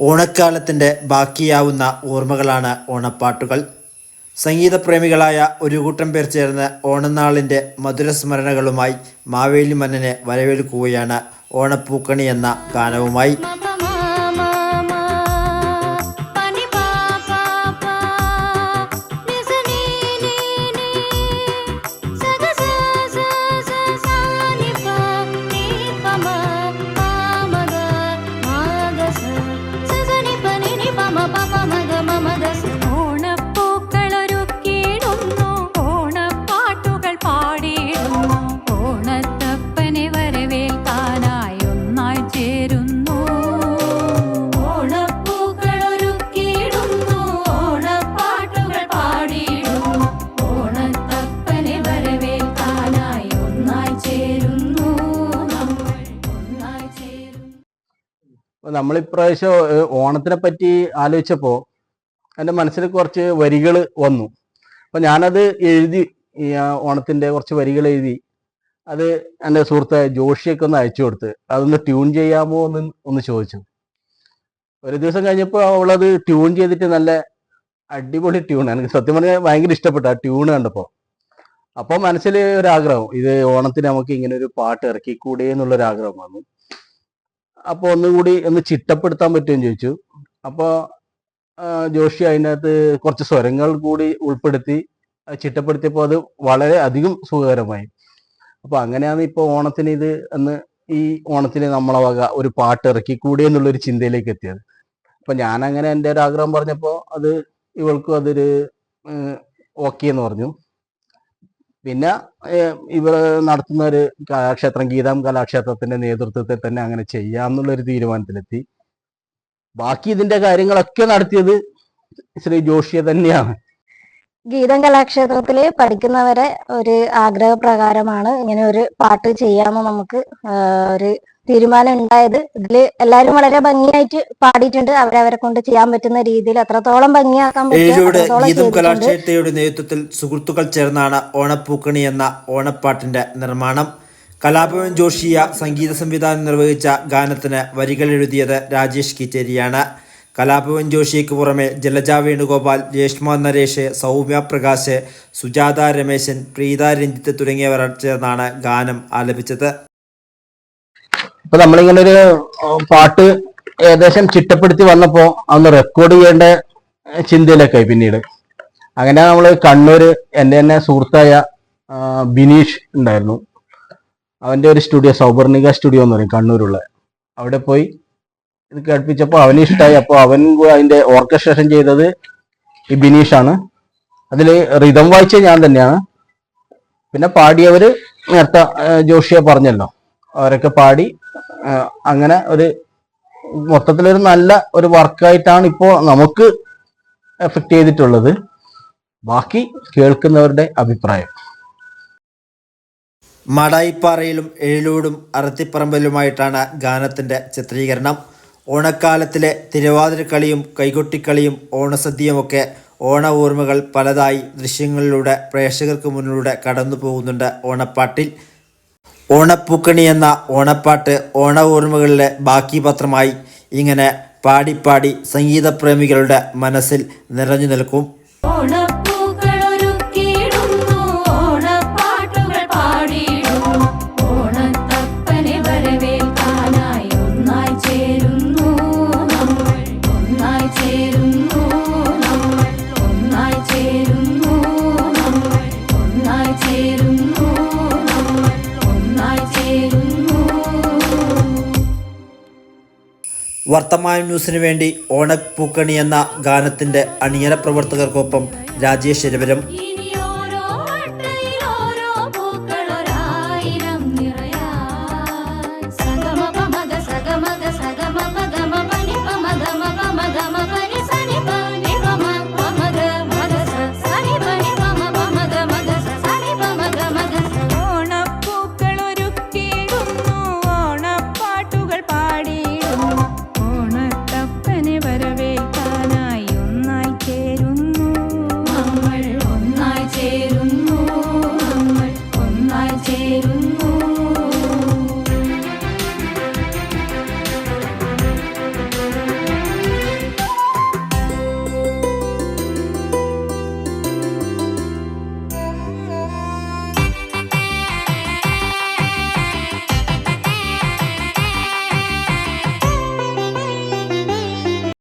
ഓണക്കാലത്തിന്റെ ബാക്കിയാവുന്ന ഓർമ്മകളാണ് ഓണപ്പാട്ടുകൾ. സംഗീതപ്രേമികളായ ഒരു കൂട്ടം പേർ ചേർന്ന് ഓണനാളിന്റെ മധുരസ്മരണകളുമായി മാവേലി മന്നനെ വരവേൽക്കുകയാണ് ഓണപ്പൂക്കണി എന്ന ഗാനവുമായി. 再。നമ്മളിപ്രാവശ്യം ഓണത്തിനെ പറ്റി ആലോചിച്ചപ്പോ എന്റെ മനസ്സിൽ കുറച്ച് വരികൾ വന്നു. അപ്പൊ ഞാനത് എഴുതി ഈ ഓണത്തിന്റെ കുറച്ച് വരികൾ എഴുതി അത് എന്റെ സുഹൃത്തായ ജോഷിയൊക്കെ ഒന്ന് അയച്ചു കൊടുത്ത് അതൊന്ന് ട്യൂൺ ചെയ്യാമോ എന്ന് ഒന്ന് ചോദിച്ചു. ഒരു ദിവസം കഴിഞ്ഞപ്പോൾ അവളത് ട്യൂൺ ചെയ്തിട്ട് നല്ല അടിപൊളി ട്യൂൺ എനിക്ക് സത്യം പറഞ്ഞാൽ ഭയങ്കര ഇഷ്ടപ്പെട്ടു ആ ട്യൂൺ കണ്ടപ്പോൾ അപ്പോൾ മനസ്സിൽ ഒരാഗ്രഹം ഇത് ഓണത്തിന് നമുക്ക് ഇങ്ങനെ ഒരു പാട്ട് ഇറക്കിക്കൂടെ എന്നുള്ളൊരു ആഗ്രഹം വന്നു. അപ്പോൾ ഒന്നുകൂടി ഒന്ന് ചിട്ടപ്പെടുത്താൻ പറ്റുമെന്ന് ചോദിച്ചു. അപ്പോൾ ജോഷി അതിനകത്ത് കുറച്ച് സ്വരങ്ങൾ കൂടി ഉൾപ്പെടുത്തി ചിട്ടപ്പെടുത്തിയപ്പോൾ അത് വളരെ അധികം സുഖകരമായി. അപ്പോൾ അങ്ങനെയാണ് ഇപ്പോൾ ഓണത്തിന് ഇത് എന്ന് ഈ ഓണത്തിന് നമ്മളെ വക ഒരു പാട്ട് ഇറക്കിക്കൂടി എന്നുള്ളൊരു ചിന്തയിലേക്ക് എത്തിയത്. അപ്പോൾ ഞാൻ അങ്ങനെ എന്റെ ഒരു ആഗ്രഹം പറഞ്ഞപ്പോൾ അത് ഇവൾക്കും അതൊരു ഓക്കെ എന്ന് പറഞ്ഞു. പിന്നെ ഇവർ നടത്തുന്ന ഒരു കലാക്ഷേത്രം ഗീതാം കലാക്ഷേത്രത്തിന്റെ നേതൃത്വത്തിൽ തന്നെ അങ്ങനെ ചെയ്യാന്നുള്ള ഒരു തീരുമാനത്തിലെത്തി. ബാക്കി ഇതിന്റെ കാര്യങ്ങളൊക്കെ നടത്തിയത് ശ്രീ ജോഷിയെ തന്നെയാണ്. ഗീതം കലാക്ഷേത്രത്തിൽ പഠിക്കുന്നവരെ ഒരു ആഗ്രഹപ്രകാരമാണ് ഇങ്ങനെ ഒരു പാട്ട് ചെയ്യാമെന്ന് നമുക്ക് ഒരു തീരുമാനം ഉണ്ടായത്. ഇതിൽ എല്ലാരും വളരെ ഭംഗിയായിട്ട് പാടിയിട്ടുണ്ട്. അവരവരെ കൊണ്ട് ചെയ്യാൻ പറ്റുന്ന രീതിയിൽ എത്രത്തോളം ഭംഗിയാക്കാൻ പറ്റും. അത്രത്തോളം കലാക്ഷേത്രയുടെ നേതൃത്വത്തിൽ സുഹൃത്തുക്കൾ ചേർന്നാണ് ഓണപ്പൂക്കണി എന്ന ഓണപ്പാട്ടിന്റെ നിർമ്മാണം. കലാഭവൻ ജോഷിയ സംഗീത സംവിധാനം നിർവഹിച്ച ഗാനത്തിന് വരികൾ എഴുതിയത് രാജേഷ് കിച്ചേരിയാണ് കലാഭവൻ ജോഷിക്ക് പുറമെ ജലജ വേണുഗോപാൽ രേഷ്മ നരേഷ് സൗമ്യ പ്രകാശ് സുജാത രമേശൻ പ്രീത രഞ്ജിത്ത് തുടങ്ങിയവർ ചേർന്നാണ് ഗാനം ആലപിച്ചത്. ഇപ്പൊ നമ്മളിങ്ങനെ ഒരു പാട്ട് ഏകദേശം ചിട്ടപ്പെടുത്തി വന്നപ്പോ അന്ന് റെക്കോർഡ് ചെയ്യേണ്ട ചിന്തയിലൊക്കെ പിന്നീട്. അങ്ങനെ നമ്മൾ കണ്ണൂര് എന്റെ തന്നെ സുഹൃത്തായ ബിനീഷ് ഉണ്ടായിരുന്നു. അവന്റെ ഒരു സ്റ്റുഡിയോ സൗപർണിക സ്റ്റുഡിയോ എന്ന് പറയും കണ്ണൂരുള്ള. അവിടെ പോയി ഇത് കേൾപ്പിച്ചപ്പോൾ അവന് ഇഷ്ടമായി അപ്പോൾ അവൻ അതിന്റെ ഓർക്കസ്ട്രേഷൻ ചെയ്തത് ഈ ബിനീഷാണ്. അതിൽ റിതം വായിച്ച ഞാൻ തന്നെയാണ്. പിന്നെ പാടിയവര് നേരത്തെ ജോഷിയെ പറഞ്ഞല്ലോ. അവരൊക്കെ പാടി അങ്ങനെ ഒരു മൊത്തത്തിലൊരു നല്ല ഒരു വർക്കായിട്ടാണ് ഇപ്പോൾ നമുക്ക് എഫക്ട് ചെയ്തിട്ടുള്ളത്. ബാക്കി കേൾക്കുന്നവരുടെ അഭിപ്രായം. മടായിപ്പാറയിലും എഴിലൂടും അറത്തിപ്പറമ്പിലുമായിട്ടാണ് ഗാനത്തിന്റെ ചിത്രീകരണം. ഓണക്കാലത്തിലെ തിരുവാതിരക്കളിയും കൈകൊട്ടിക്കളിയും ഓണസദ്യയുമൊക്കെ ഓണ ഓർമ്മകൾ പലതായി ദൃശ്യങ്ങളിലൂടെ പ്രേക്ഷകർക്ക് മുന്നിലൂടെ കടന്നു പോകുന്നുണ്ട് ഓണപ്പാട്ടിൽ. ഓണപ്പൂക്കണി എന്ന ഓണപ്പാട്ട് ഓണ ഓർമ്മകളിലെ ബാക്കി പത്രമായി ഇങ്ങനെ പാടിപ്പാടി സംഗീതപ്രേമികളുടെ മനസ്സിൽ നിറഞ്ഞു നിൽക്കും. ചേരുന്നു വർത്തമാന ന്യൂസിനു വേണ്ടി ഓണക് പൂക്കണി എന്ന ഗാനത്തിന്റെ അണിയറ പ്രവർത്തകർക്കൊപ്പം രാജേഷ് രവരം ഈ